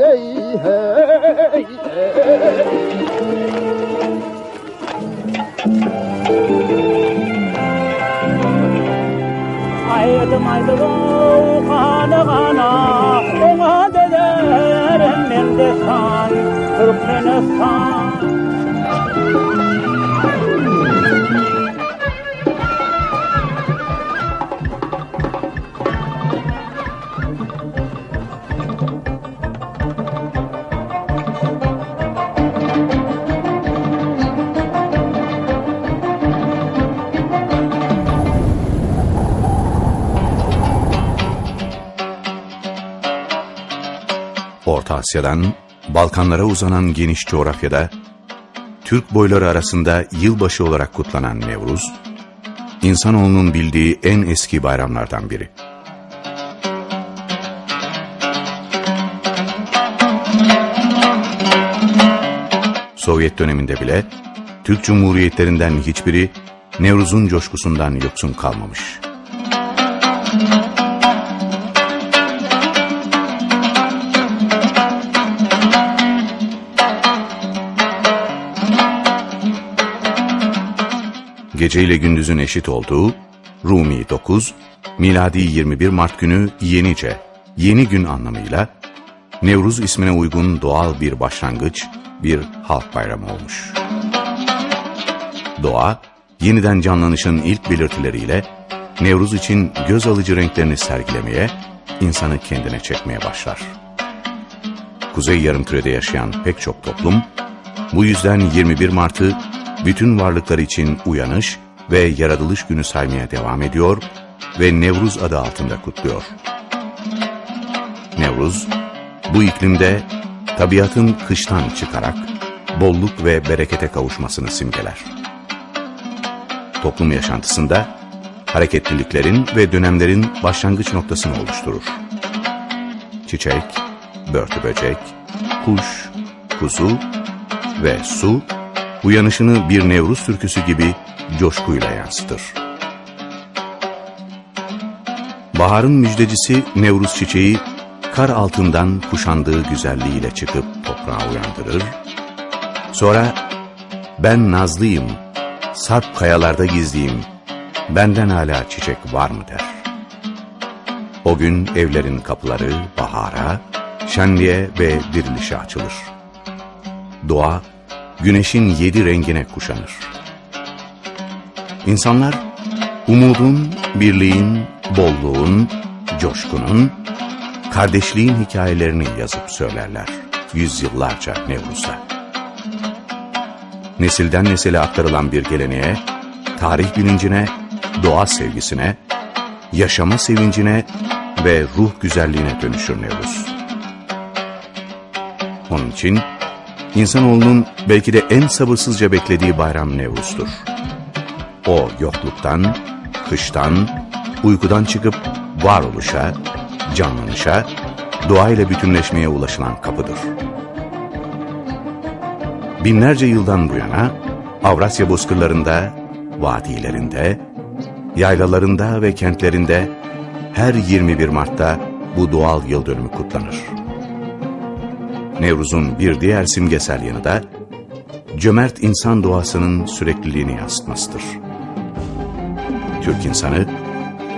गई है आए तो मर्दों खाना खाना Hindustan, Turkmenistan. Orta Asya'dan Balkanlara uzanan geniş coğrafyada Türk boyları arasında yılbaşı olarak kutlanan Nevruz, insanoğlunun bildiği en eski bayramlardan biri. Sovyet döneminde bile Türk Cumhuriyetlerinden hiçbiri Nevruz'un coşkusundan yoksun kalmamış. Gece ile gündüzün eşit olduğu Rumi 9, miladi 21 Mart günü Yenice, yeni gün anlamıyla Nevruz ismine uygun doğal bir başlangıç, bir halk bayramı olmuş. Doğa, yeniden canlanışın ilk belirtileriyle Nevruz için göz alıcı renklerini sergilemeye, insanı kendine çekmeye başlar. Kuzey Yarımküre'de yaşayan pek çok toplum, bu yüzden 21 Mart'ı bütün varlıklar için uyanış ve yaratılış günü saymaya devam ediyor ve Nevruz adı altında kutluyor. Nevruz, bu iklimde tabiatın kıştan çıkarak bolluk ve berekete kavuşmasını simgeler. Toplum yaşantısında hareketliliklerin ve dönemlerin başlangıç noktasını oluşturur. Çiçek, börtü böcek, kuş, kuzu ve su uyanışını bir Nevruz türküsü gibi coşkuyla yansıtır. Baharın müjdecisi Nevruz çiçeği kar altından kuşandığı güzelliğiyle çıkıp toprağa uyandırır. Sonra ben nazlıyım, sarp kayalarda gizliyim, benden hala çiçek var mı der. O gün evlerin kapıları bahara, şenliğe ve dirilişe açılır. Doğa güneşin yedi rengine kuşanır. İnsanlar umudun, birliğin, bolluğun, coşkunun, kardeşliğin hikayelerini yazıp söylerler yüzyıllarca Nevruz'da. Nesilden nesile aktarılan bir geleneğe, tarih bilincine, doğa sevgisine, yaşama sevincine ve ruh güzelliğine dönüşür Nevruz. Onun için İnsanoğlunun belki de en sabırsızca beklediği bayram Nevruz'dur. O yokluktan, kıştan, uykudan çıkıp varoluşa, canlanışa, doğayla bütünleşmeye ulaşılan kapıdır. Binlerce yıldan bu yana Avrasya bozkırlarında, vadilerinde, yaylalarında ve kentlerinde her 21 Mart'ta bu doğal yıl dönümü kutlanır. Nevruz'un bir diğer simgesel yanı da cömert insan doğasının sürekliliğini yansıtmasıdır. Türk insanı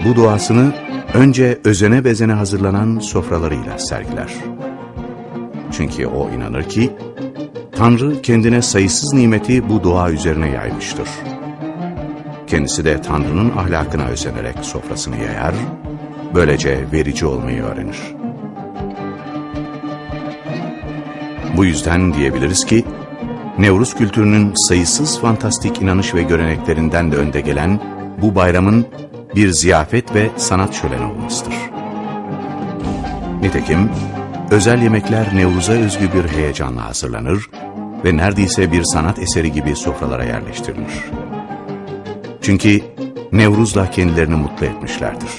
bu doğasını önce özene bezene hazırlanan sofralarıyla sergiler. Çünkü o inanır ki Tanrı kendine sayısız nimeti bu doğa üzerine yaymıştır. Kendisi de Tanrı'nın ahlakına özenerek sofrasını yayar, böylece verici olmayı öğrenir. Bu yüzden diyebiliriz ki, Nevruz kültürünün sayısız fantastik inanış ve göreneklerinden de önde gelen bu bayramın bir ziyafet ve sanat şöleni olmasıdır. Nitekim özel yemekler Nevruz'a özgü bir heyecanla hazırlanır ve neredeyse bir sanat eseri gibi sofralara yerleştirilir. Çünkü Nevruz'la kendilerini mutlu etmişlerdir.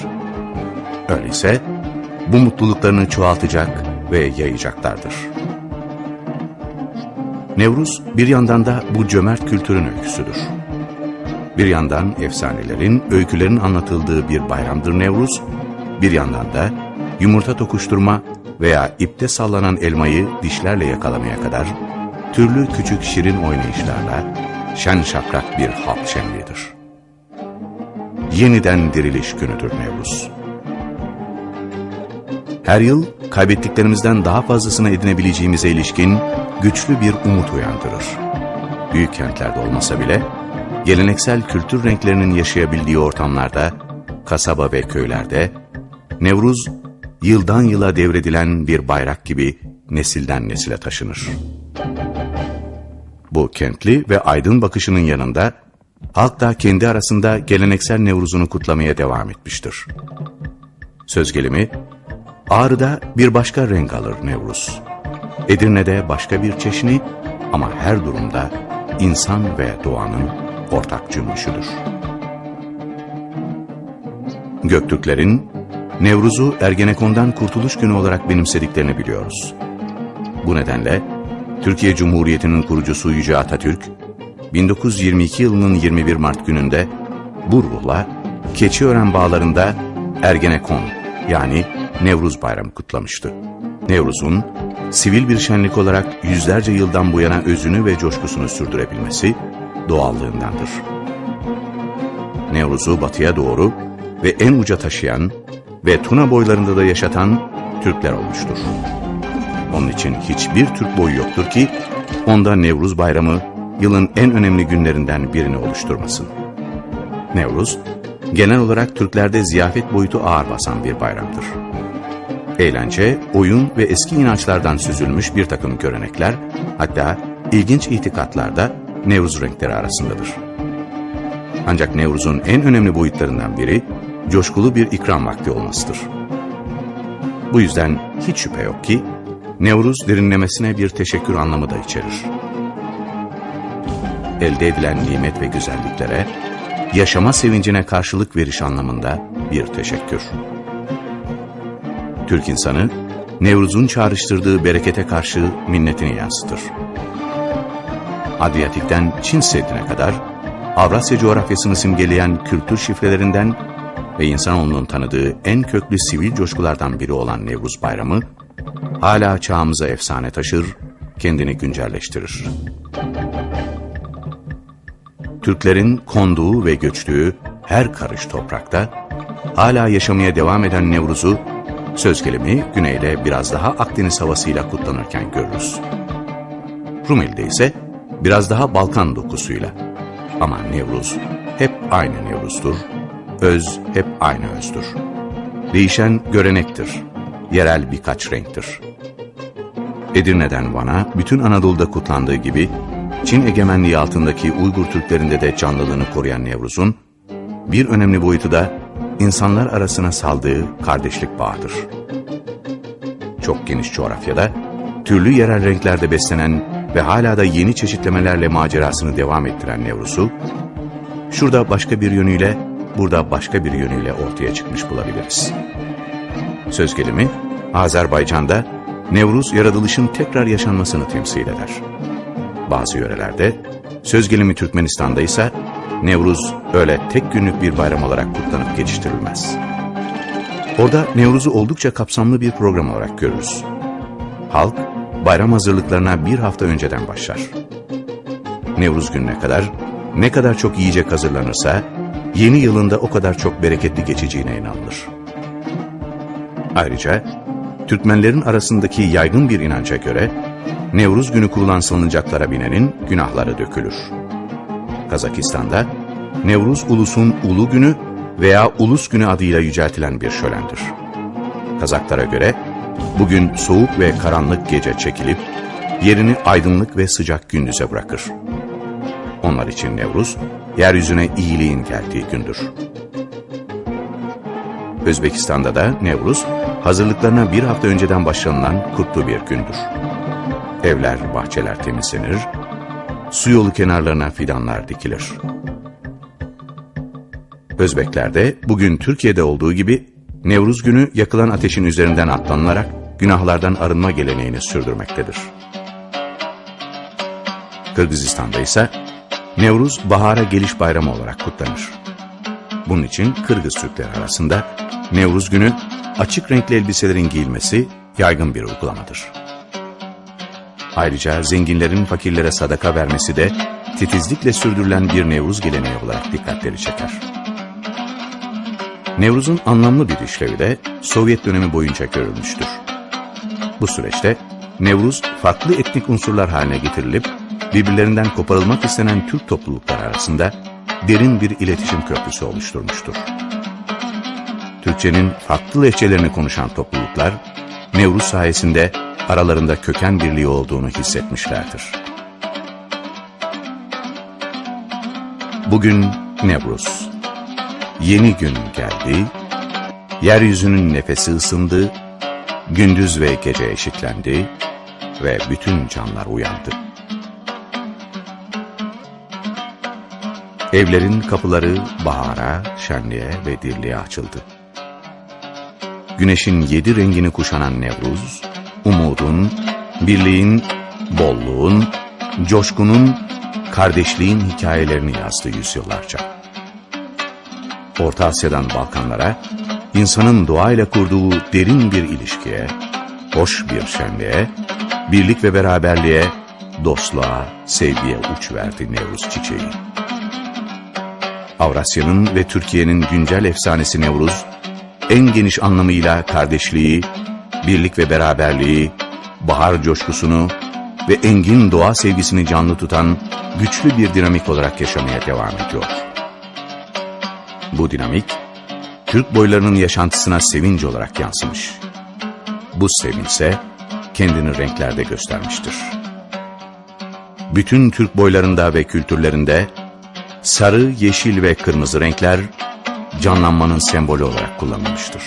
Öyleyse bu mutluluklarını çoğaltacak ve yayacaklardır. Nevruz bir yandan da bu cömert kültürün öyküsüdür. Bir yandan efsanelerin, öykülerin anlatıldığı bir bayramdır Nevruz, bir yandan da yumurta tokuşturma veya ipte sallanan elmayı dişlerle yakalamaya kadar türlü küçük şirin oynayışlarla şen şakrak bir halk şenliğidir. Yeniden diriliş günüdür Nevruz. Her yıl kaybettiklerimizden daha fazlasını edinebileceğimize ilişkin güçlü bir umut uyandırır. Büyük kentlerde olmasa bile geleneksel kültür renklerinin yaşayabildiği ortamlarda, kasaba ve köylerde Nevruz yıldan yıla devredilen bir bayrak gibi nesilden nesile taşınır. Bu kentli ve aydın bakışının yanında halk da kendi arasında geleneksel Nevruz'unu kutlamaya devam etmiştir. Söz gelimi Ağrı'da bir başka renk alır Nevruz. Edirne'de başka bir çeşni ama her durumda insan ve doğanın ortak cümbüşüdür. Göktürklerin Nevruz'u Ergenekon'dan Kurtuluş Günü olarak benimsediklerini biliyoruz. Bu nedenle Türkiye Cumhuriyeti'nin kurucusu Yüce Atatürk, 1922 yılının 21 Mart gününde bu ruhla Keçiören bağlarında Ergenekon yani Nevruz Bayramı kutlamıştı. Nevruz'un sivil bir şenlik olarak yüzlerce yıldan bu yana özünü ve coşkusunu sürdürebilmesi doğallığındandır. Nevruz'u batıya doğru ve en uca taşıyan ve Tuna boylarında da yaşatan Türkler olmuştur. Onun için hiçbir Türk boyu yoktur ki onda Nevruz Bayramı yılın en önemli günlerinden birini oluşturmasın. Nevruz, genel olarak Türklerde ziyafet boyutu ağır basan bir bayramdır. Eğlence, oyun ve eski inançlardan süzülmüş bir takım görenekler, hatta ilginç itikatlar da Nevruz renkleri arasındadır. Ancak Nevruz'un en önemli boyutlarından biri, coşkulu bir ikram vakti olmasıdır. Bu yüzden hiç şüphe yok ki, Nevruz derinlemesine bir teşekkür anlamı da içerir. Elde edilen nimet ve güzelliklere, yaşama sevincine karşılık veriş anlamında bir teşekkür. Türk insanı, Nevruz'un çağrıştırdığı berekete karşı minnetini yansıtır. Adriyatik'ten Çin Seddi'ne kadar, Avrasya coğrafyasını simgeleyen kültür şifrelerinden ve insanoğlunun tanıdığı en köklü sivil coşkulardan biri olan Nevruz Bayramı, hala çağımıza efsane taşır, kendini güncelleştirir. Türklerin konduğu ve göçtüğü her karış toprakta, hala yaşamaya devam eden Nevruz'u, söz gelimi güneyde biraz daha Akdeniz havasıyla kutlanırken görürüz. Rumeli'de ise biraz daha Balkan dokusuyla. Ama Nevruz hep aynı Nevruz'dur, öz hep aynı özdür. Değişen görenektir, yerel birkaç renktir. Edirne'den Van'a bütün Anadolu'da kutlandığı gibi Çin egemenliği altındaki Uygur Türklerinde de canlılığını koruyan Nevruz'un bir önemli boyutu da insanlar arasına saldığı kardeşlik bağıdır. Çok geniş coğrafyada türlü yerel renklerde beslenen ve hala da yeni çeşitlemelerle macerasını devam ettiren Nevruz'u şurada başka bir yönüyle, burada başka bir yönüyle ortaya çıkmış bulabiliriz. Söz gelimi Azerbaycan'da Nevruz yaratılışın tekrar yaşanmasını temsil eder. Bazı yörelerde, söz gelimi Türkmenistan'da ise Nevruz öyle tek günlük bir bayram olarak kutlanıp geçiştirilmez. Orada Nevruz'u oldukça kapsamlı bir program olarak görürüz. Halk bayram hazırlıklarına bir hafta önceden başlar. Nevruz gününe kadar ne kadar çok yiyecek hazırlanırsa yeni yılında o kadar çok bereketli geçeceğine inanılır. Ayrıca Türkmenlerin arasındaki yaygın bir inanca göre Nevruz günü kurulan salıncaklara binenin günahları dökülür. Kazakistan'da Nevruz ulusun ulu günü veya ulus günü adıyla yüceltilen bir şölendir. Kazaklara göre bugün soğuk ve karanlık gece çekilip yerini aydınlık ve sıcak gündüze bırakır. Onlar için Nevruz, yeryüzüne iyiliğin geldiği gündür. Özbekistan'da da Nevruz, hazırlıklarına bir hafta önceden başlanılan kutlu bir gündür. Evler, bahçeler temizlenir, su yolu kenarlarına fidanlar dikilir. Özbeklerde bugün Türkiye'de olduğu gibi Nevruz günü yakılan ateşin üzerinden atlanılarak günahlardan arınma geleneğini sürdürmektedir. Kırgızistan'da ise Nevruz bahara geliş bayramı olarak kutlanır. Bunun için Kırgız Türkleri arasında Nevruz günü açık renkli elbiselerin giyilmesi yaygın bir uygulamadır. Ayrıca zenginlerin fakirlere sadaka vermesi de titizlikle sürdürülen bir Nevruz geleneği olarak dikkatleri çeker. Nevruz'un anlamlı bir işlevi de Sovyet dönemi boyunca görülmüştür. Bu süreçte Nevruz farklı etnik unsurlar haline getirilip birbirlerinden koparılmak istenen Türk toplulukları arasında derin bir iletişim köprüsü oluşturmuştur. Türkçenin farklı lehçelerini konuşan topluluklar, Nevruz sayesinde aralarında köken birliği olduğunu hissetmişlerdir. Bugün Nevruz. Yeni gün geldi, yeryüzünün nefesi ısındı, gündüz ve gece eşitlendi ve bütün canlar uyandı. Evlerin kapıları bahara, şenliğe ve dirliğe açıldı. Güneşin yedi rengini kuşanan Nevruz, umudun, birliğin, bolluğun, coşkunun, kardeşliğin hikayelerini yazdı yüzyıllarca. Orta Asya'dan Balkanlara, insanın doğayla kurduğu derin bir ilişkiye, hoş bir şenliğe, birlik ve beraberliğe, dostluğa, sevgiye uç verdi Nevruz çiçeği. Avrasya'nın ve Türkiye'nin güncel efsanesi Nevruz, en geniş anlamıyla kardeşliği, birlik ve beraberliği, bahar coşkusunu ve engin doğa sevgisini canlı tutan güçlü bir dinamik olarak yaşamaya devam ediyor. Bu dinamik, Türk boylarının yaşantısına sevinç olarak yansımış. Bu sevinçse kendini renklerde göstermiştir. Bütün Türk boylarında ve kültürlerinde sarı, yeşil ve kırmızı renkler canlanmanın sembolü olarak kullanılmıştır.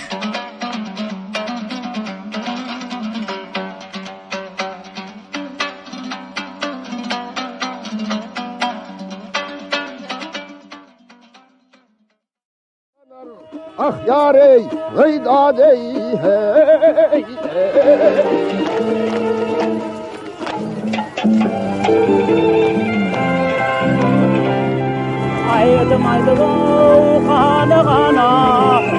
Ah yarey, gıydadey hey, hey. Acımaydılar kana kana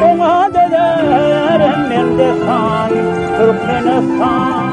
Ona dederim Hindistan Türkmenistan